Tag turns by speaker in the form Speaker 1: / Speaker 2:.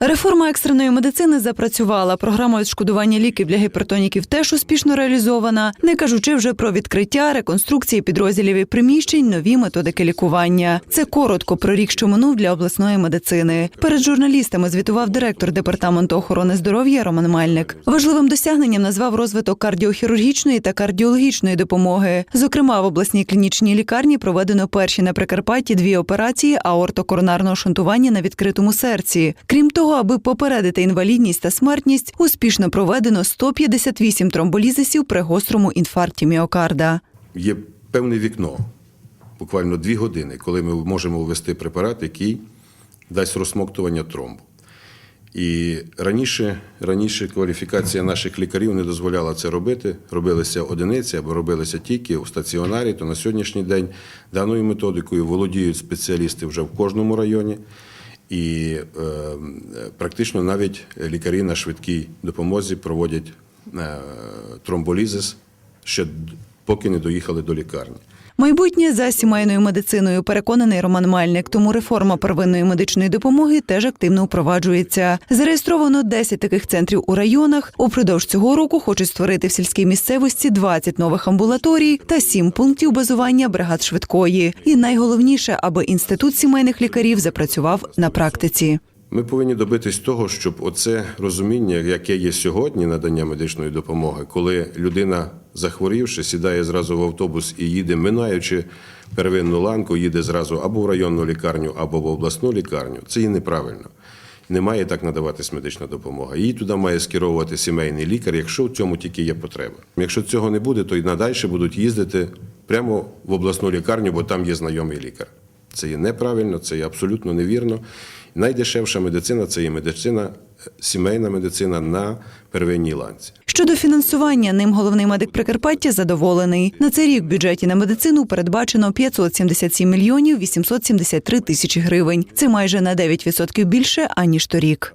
Speaker 1: Реформа екстреної медицини запрацювала. Програма відшкодування ліків для гіпертоніків теж успішно реалізована, не кажучи вже про відкриття, реконструкції підрозділів і приміщень, нові методики лікування. Це коротко про рік, що минув для обласної медицини. Перед журналістами звітував директор департаменту охорони здоров'я Роман Мельник. Важливим досягненням назвав розвиток кардіохірургічної та кардіологічної допомоги. Зокрема, в обласній клінічній лікарні проведено перші на Прикарпатті дві операції аортокоронарного шунтування на відкритому серці. Крім того, аби попередити інвалідність та смертність, успішно проведено 158 тромболізисів при гострому інфаркті міокарда.
Speaker 2: Є певне вікно, буквально дві години, коли ми можемо ввести препарат, який дасть розсмоктування тромбу. І раніше, раніше кваліфікація наших лікарів не дозволяла це робити. Робилися одиниці або робилися тільки у стаціонарі. То на сьогоднішній день даною методикою володіють спеціалісти вже в кожному районі. І е, практично навіть лікарі на швидкій допомозі проводять е, тромболізис ще поки не доїхали до лікарні.
Speaker 1: Майбутнє за сімейною медициною переконаний Роман Мальник. Тому реформа первинної медичної допомоги теж активно впроваджується. Зареєстровано 10 таких центрів у районах. Упродовж цього року хочуть створити в сільській місцевості 20 нових амбулаторій та 7 пунктів базування бригад швидкої. І найголовніше, аби інститут сімейних лікарів запрацював на практиці.
Speaker 2: Ми повинні добитись того, щоб оце розуміння, яке є сьогодні надання медичної допомоги, коли людина, захворівши, сідає зразу в автобус і їде, минаючи первинну ланку, їде зразу або в районну лікарню, або в обласну лікарню. Це є неправильно. Не має так надаватись медична допомога. Її туди має скеровувати сімейний лікар, якщо в цьому тільки є потреба. Якщо цього не буде, то й надальше будуть їздити прямо в обласну лікарню, бо там є знайомий лікар. Це є неправильно, це є абсолютно невірно. Найдешевша медицина це є медицина, сімейна медицина на первинній ланці.
Speaker 1: Щодо фінансування, ним головний медик Прикарпаття задоволений. На цей рік в бюджеті на медицину передбачено 577 мільйонів 873 тисячі гривень. Це майже на 9% більше аніж торік.